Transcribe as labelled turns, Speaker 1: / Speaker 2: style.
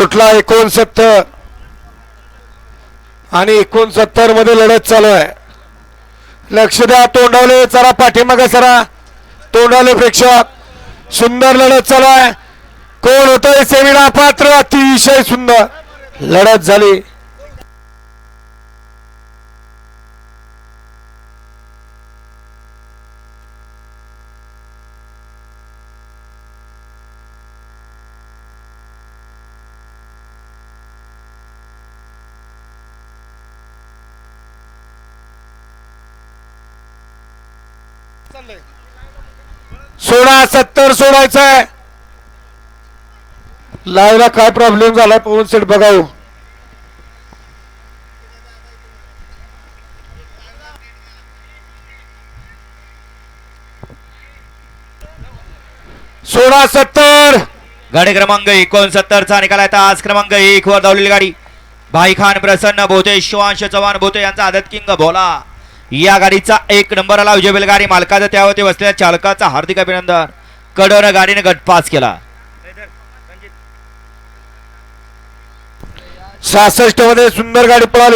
Speaker 1: सुटला एकोणसत्तर. आणि एकोणसत्तरमध्ये लढत चालू आहे. लक्ष द्या तोंडावले चला पाठीमागे सरा. तोंडावले प्रेक्षक सुंदर लढत चालू आहे. कोण होतंय सेमिना पात्र अतिशय सुंदर. लढत झाली. सोळा सत्तर सोडायचं आहे. लाईव्हला काय प्रॉब्लेम झालाय पवन सेट बघाऊ सोळा सत्तर.
Speaker 2: गाडी क्रमांक एकोणसत्तर चा निकाल आहे. तास क्रमांक एक वर धावलेली गाडी. भाई खान प्रसन्न भोते शिवांश चव्हाण भोते यांचा आदत किंग भोला या गाडीचा एक नंबर आला. विजय गाडी मालकाचा त्यावरती बसलेल्या चालकाचा हार्दिक अभिनंदन. कडोर गाडीने गटपास केला.
Speaker 1: सहासष्टमध्ये सुंदर गाडी पळाली.